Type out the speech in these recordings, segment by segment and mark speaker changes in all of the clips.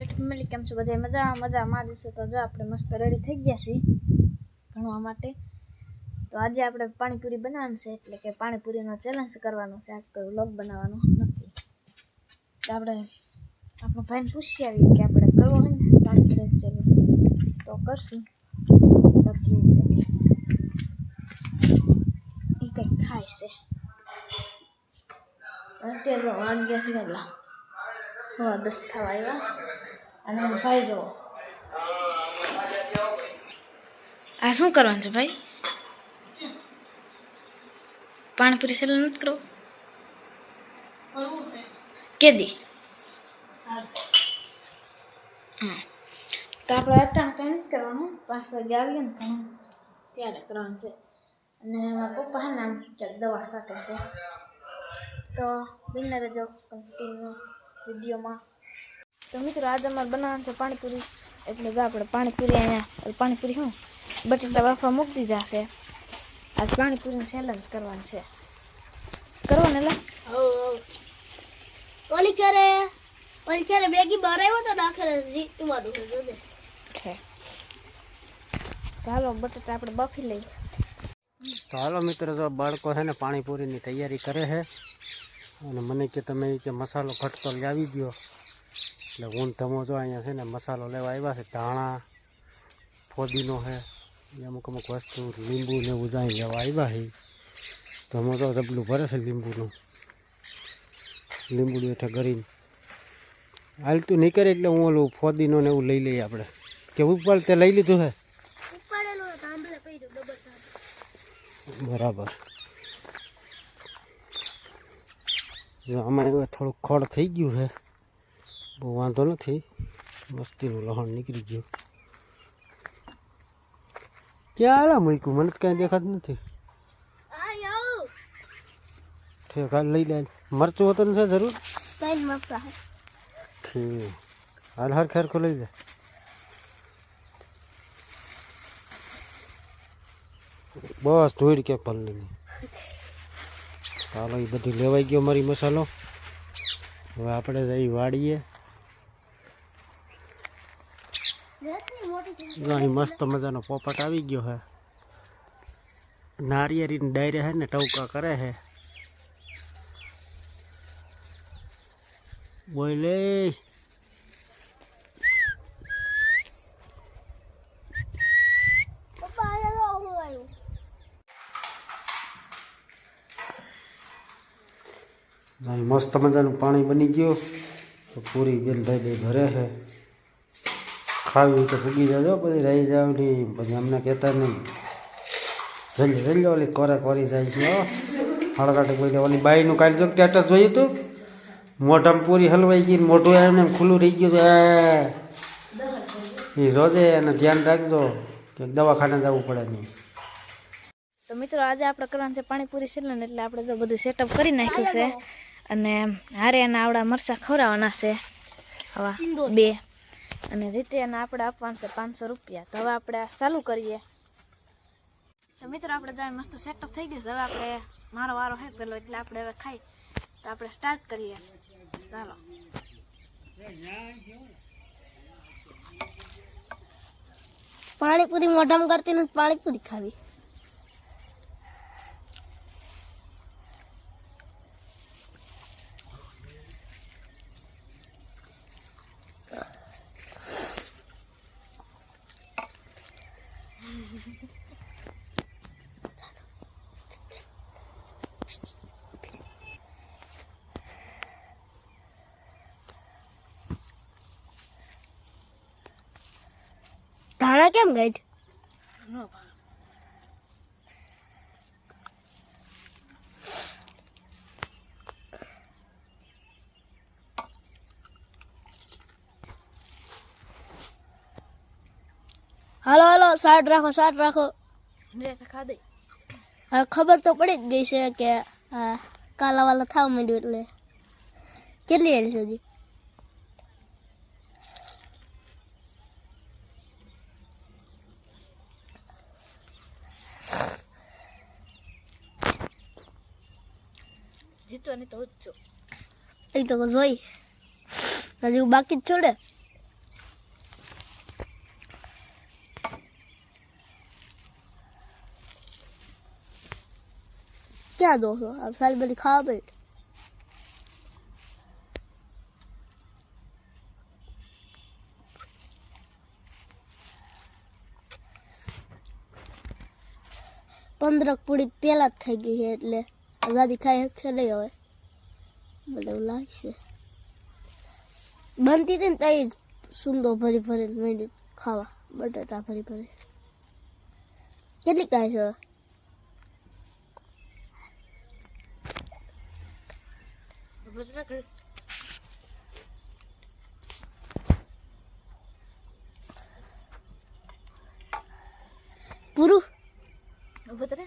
Speaker 1: Family કેમ છો? બધા મજા મજા માં દિવસે તો જો આપણે મસ્ત રેડી થઈ ગયા છીએ ભણવા માટે. તો આજે આપણે પાણીપુરી બનાવવાનું છે, એટલે કે પાણીપુરીનો ચેલેન્જ કરવાનો છે. આજ કોઈ વ્લોગ બનાવવાનો નથી. તો આપણે આપણો ભાઈને પૂછી આવીએ કે આપણે કરવો હોય ને પાણીપુરી ચેલેન્જ તો કરશું. એ. કંઈક ખાય છે. અત્યારે વાગ્યા છે કેટલા હવા દસ થવા આવ્યા અને ભાઈ જો આ શું કરવાનું છે ભાઈ? પાણીપુરી સેલ નથી કરો કેદી? હા. તો આપણે અટાણ કંઈ નથી કરવાનું. પાંચ વાગે આવીએ ને પણ ત્યારે કરવાનું છે. અને મારા પપ્પા નામ દવા સાટે છે. તો બિને રહેજો કન્ટિન્યુ વિડીયોમાં. તો મિત્રો આજે અમારે બનાવવાનું છે પાણીપુરી. એટલે જો આપણે પાણીપુરી અહીંયા પાણીપુરી શું? બટેટા બાફવા મૂકી દીધા છે. આજ પાણીપુરીનું ચેલેન્જ કરવાનું છે. કરવાનું એટલે
Speaker 2: ઓલી ક્યારે? ઓલી ક્યારે બેગી બહાર આવ્યો તો નાખે જીતવાનું છે જો ને
Speaker 1: છે તો હાલો બટેટા આપણે બાફી લઈએ.
Speaker 3: તો હાલો મિત્રો તો બાળકો છે ને પાણીપુરીની તૈયારી કરે છે. અને મને કે તમે ઈ કે મસાલો ઘટતો લાવી દો એટલે ઊન ને ધમો જો અહીંયા છે ને મસાલો લેવા આવ્યા છે ધાણા ફોદીનો છે અમુક અમુક વસ્તુ લીંબુ ને એવું જાય લેવા આવ્યા છે. ધમો તો ડબલું ભરે છે લીંબુનું. લીંબુ એટલે કરીને હાલતું નહીં કરે એટલે હું ઓલું ફોદીનો ને એવું લઈ લઈએ આપણે. કે ઉપર તે લઈ લીધું છે? બરાબર. જો આમાં એવું થોડુંક ખોડ થઈ ગયું છે. બહુ વાંધો નથી. મસ્તીનું લહણ નીકળી ગયું. ક્યાં આલા મૂક્યું? મને તો કાંઈ દેખાતું નથી. ઠીક હાલ લઈ લે. મરચું હોતું છે જરૂર? ઠીક. હાલ હર ખેર લઈ લે. બસ ધોઈડ કે પલ્લીની. ચાલો એ બધું લેવાઈ ગયો મારી મસાલો. હવે આપણે જઈ વાડીએ
Speaker 2: જેટલી મોટી થઈ
Speaker 3: જો અહીં મસ્ત મજાનો પોપટ આવી ગયો હે. નારિયેરીને ડાયરે હે ને ટવકા કરે
Speaker 2: હે.
Speaker 3: બોલે. મસ્ત મજાનું પાણી બની ગયું. તો પૂરી બેન ભાઈ ભાઈ ભરે છે ખાવી તો ફૂગી જજો પછી રહી જાવ પછી અમને કહેતા નહીં. જલ્દી જલ્દી ઓલી કોરે કોરી જાય છે હળગાટે કોઈ ઓલી બાઈનું કાલે જો સ્ટેટસ જોયું હતું મોઢામાં પૂરી હલવાઈ ગઈ મોઢું એમને એમ ખુલ્લું રહી ગયું હતું એ. જોજે અને ધ્યાન રાખજો કે દવાખાને જવું પડે નહીં.
Speaker 1: તો મિત્રો, આજે આપણે કરવાનું છે પાણીપુરી સેલન એટલે આપણે જો બધું સેટઅપ કરી નાખ્યું છે. અને હારે એના આવડા મરચાં ખવડાવવાના છે. હવા, બે. અને જીતેને આપણે આપવાનું છે પાંચસો રૂપિયા. તો હવે આપણે ચાલુ કરીએ. તો મિત્રો, આપણે જાય મસ્ત સેટઅપ થઈ ગયું છે. હવે આપણે મારો વારો હે પેલો, એટલે આપણે હવે ખાઈ. તો આપણે સ્ટાર્ટ કરીએ. ચાલો.
Speaker 2: પાણીપુરી મોઢામાં કરતી પાણીપુરી ખાવી. ધાણા કેમ ગાઈડ હાલો હાલો સાઈડ રાખો સાઈડ રાખો. હવે ખબર તો પડી જ ગઈ છે કે આ કાલા વાલા થાવ માંડ્યું એટલે. કેટલી હેલ છે હજી?
Speaker 1: જીતવાની તો જ છું
Speaker 2: એ તો જોઈ. હજુ બાકી જ છોડે છો આ સારી બધી ખાવા બેઠ પંદરક પૂરી પેલા જ થઈ ગઈ છે એટલે આઝાદી ખાઈ શકશે નહીં હવે મને એવું લાગશે બનતી હતી ને તઈ જ સુંદો ભરી ભરી મેંડી ખાવા બટાટા ભરી ભરી કેટલી કાંઈ છે પૂરું
Speaker 1: ઊભો તો રે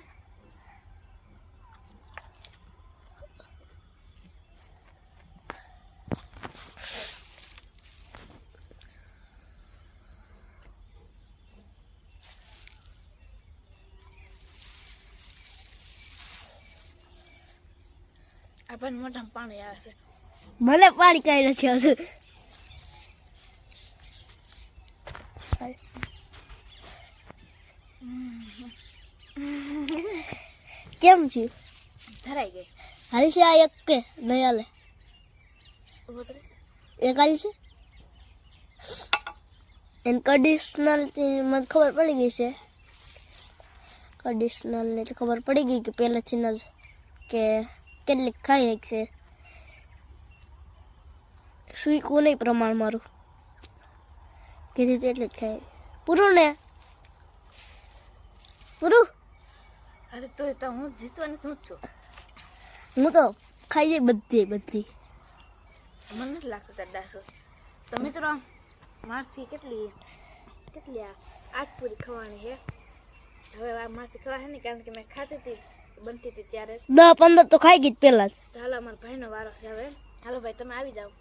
Speaker 1: આપણને મોઢામાં પાણી આવે છે.
Speaker 2: મને પાણી કઈ નથી આવતું. કેમ છે?
Speaker 1: ધરાઈ ગઈ.
Speaker 2: હાલ છે આ એક કે નહીં હાલે. એક હાલ છે? એને કન્ડિશનલ મને ખબર પડી ગઈ છે. કન્ડિશનલ ને ખબર પડી ગઈ કે પહેલેથી જ કે કેટલીક ખાઈ છે. સુઈ કોને પ્રમાણ મારું? કીધી તેટલી ખાઈ પૂરું ને? પૂરું?
Speaker 1: અરે તો તો હું જીતવાની છું છું?
Speaker 2: હું તો ખાઈ જઈ બધી બધી.
Speaker 1: મને નથી લાગતું તાર તો મિત્રો મારથી કેટલી કેટલી આ આઠ પૂરી ખવાની છે હવે આ મારથી છે ને કારણ કે મેં ખાતી હતી બનતી હતી ત્યારે
Speaker 2: દસ પંદર તો ખાઈ ગઈ પહેલા જ.
Speaker 1: હાલો અમારા ભાઈનો વારો છે હવે. હાલો ભાઈ તમે આવી જાઓ.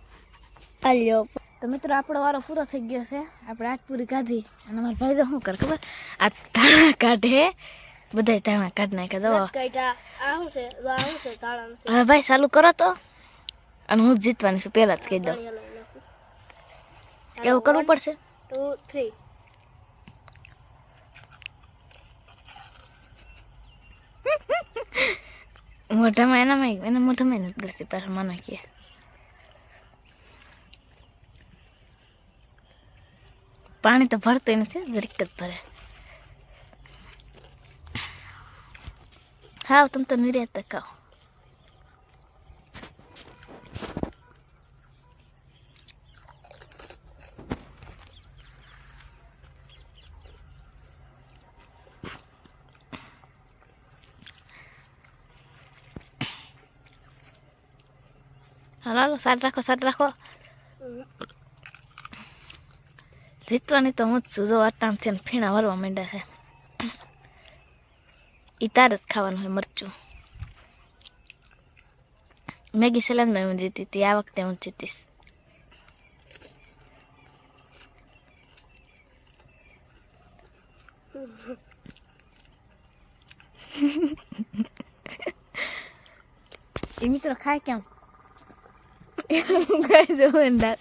Speaker 2: હાલ્યો.
Speaker 1: તો મિત્રો આપણો વારો પૂરો થઈ ગયો છે. આપણે આજ પૂરી કાઢી. અને મારા ભાઈ તો શું કરે ખબર? આ તાણા કાઢે. બધા તાણા કાઢ નાખે જો
Speaker 2: કાઢા આ શું છે? આ શું છે? તાળા
Speaker 1: હવે ભાઈ ચાલુ કરો તો. અને હું જીતવાની છું પહેલા જ કહી દઉં. એવું કરવું પડશે?
Speaker 2: ટુ થ્રી
Speaker 1: મોઢામાં એનામાં એને મોઢામાં નથી કરતી પાછા મને કહે પાણી તો ભરતું નથી જરીક જ ભરે હા તમે તો નિર્યાત ખાઓ હાલો સાટ રાખો સાટ રાખો જીતવાની તો હું જ છું જો અટાણથી ફીણા વરવા માંડ્યા છે એ તાર જ ખાવાનું હોય મરચું મેગી સલાદમાં હું જીતી હતી આ વખતે હું જીતીશ એ મિત્રો ખાય કેમ ખાઈ જવું અંદાજ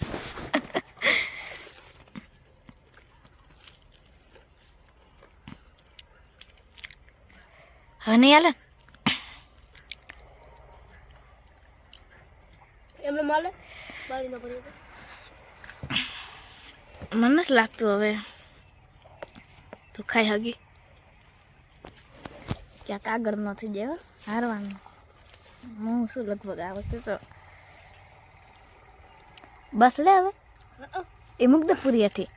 Speaker 1: હવે નહીં હાલે
Speaker 2: એમને માલે
Speaker 1: મને નથી લાગતું હવે તું ખાઈ હગી ક્યાંક આગળ નથી જાય હારવાનું હું શું લગભગ આ વખતે તો બસ લે હવે. એ મુગ્ધ પૂરી હતી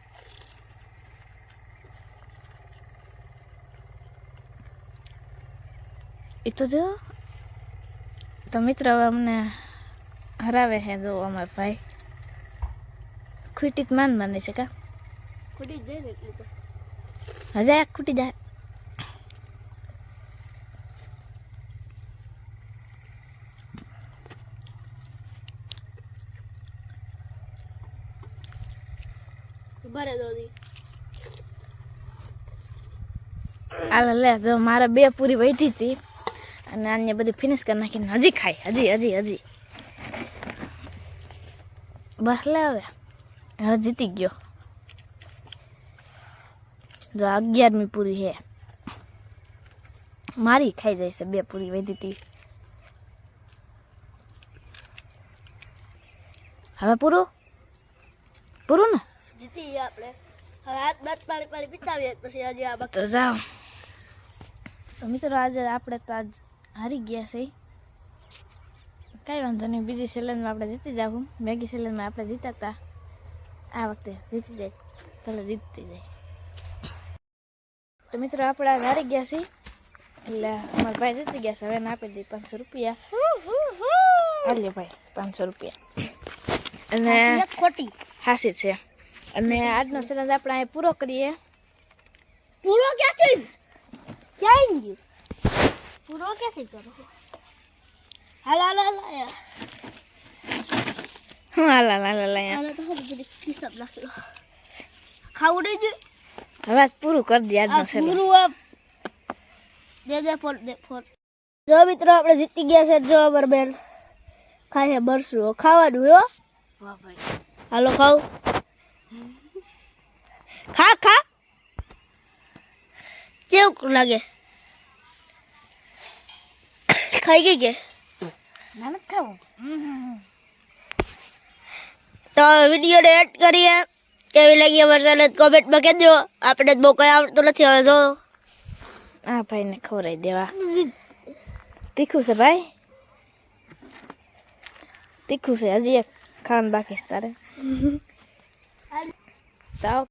Speaker 1: એ તો જો તો મિત્ર હવે અમને હરાવે છે જો અમારા ભાઈ. ખૂટી જ માન માને છે કા?
Speaker 2: ખૂટી જાય ને એટલી
Speaker 1: હજા એક ખૂટી જાય. હાલ લે જો મારે બે પૂરી વહીટી હતી અને આને બધી ફિનિશ કરી નાખીને હજી ખાઈ હજી હજી હજી. બસ લે હવે જીતી ગયો. જો અગિયારમી પૂરી છે મારી ખાઈ જાય છે બે પૂરી વૈધી હતી. હવે પૂરું? પૂરું ને?
Speaker 2: જીતી આપણે. હવે હાથ બાદ પાણી પાણી પીતાવીએ પછી આજે આ બાકી.
Speaker 1: જાઓ. તો મિત્રો આજે આપણે તો આજ હારી ગયા છે. કાંઈ વાંધો નહીં બીજી સિલેન્ડમાં આપણે જીતી જાવું મેગી સિલેન્ડમાં આપણે જીતા હતા આ વખતે જીતી જાય ભલે જીતતી જાય. તો મિત્રો આપણે આજ હારી ગયા છે એટલે અમારા ભાઈ જીતી ગયા છે હવે એને આપી દઈએ પાંચસો રૂપિયા. હાલ્યો ભાઈ પાંચસો રૂપિયા. અને
Speaker 2: ખોટી.
Speaker 1: હાસી છે. અને આજનો સિલેન્ડ આપણે અહીં પૂરો કરીએ.
Speaker 2: પૂરો ક્યાંથી? ક્યાં ગયું? પૂરો ક્યાંથી કરો હાલ હાલ હાલ.
Speaker 1: હું હાલા
Speaker 2: તો
Speaker 1: હવે પૂરું કરી
Speaker 2: આ
Speaker 1: આજનો
Speaker 2: પૂરું દે દે ફોન દે ફોન. જો મિત્રો આપણે જીતી ગયા છે જો અમાર બેન. ખાય બરસું. ખાવાનું હો?
Speaker 1: વાહ ભાઈ.
Speaker 2: હાલો ખાવ ખા ખા. કેવું લાગે ખાઈ ગઈ કે
Speaker 1: ના નથી ખાવું
Speaker 2: તો વિડીયોને એડ કરીએ કેવી લાગી અમારી ચેનલ કોમેન્ટમાં કહેજો આપણે જ બહુ કંઈ આવડતું નથી હવે જો
Speaker 1: આ ભાઈને ખવડાવી દેવા તીખું છે ભાઈ તીખું છે હજી એક ખાવાનું બાકી છે તારે તો આવો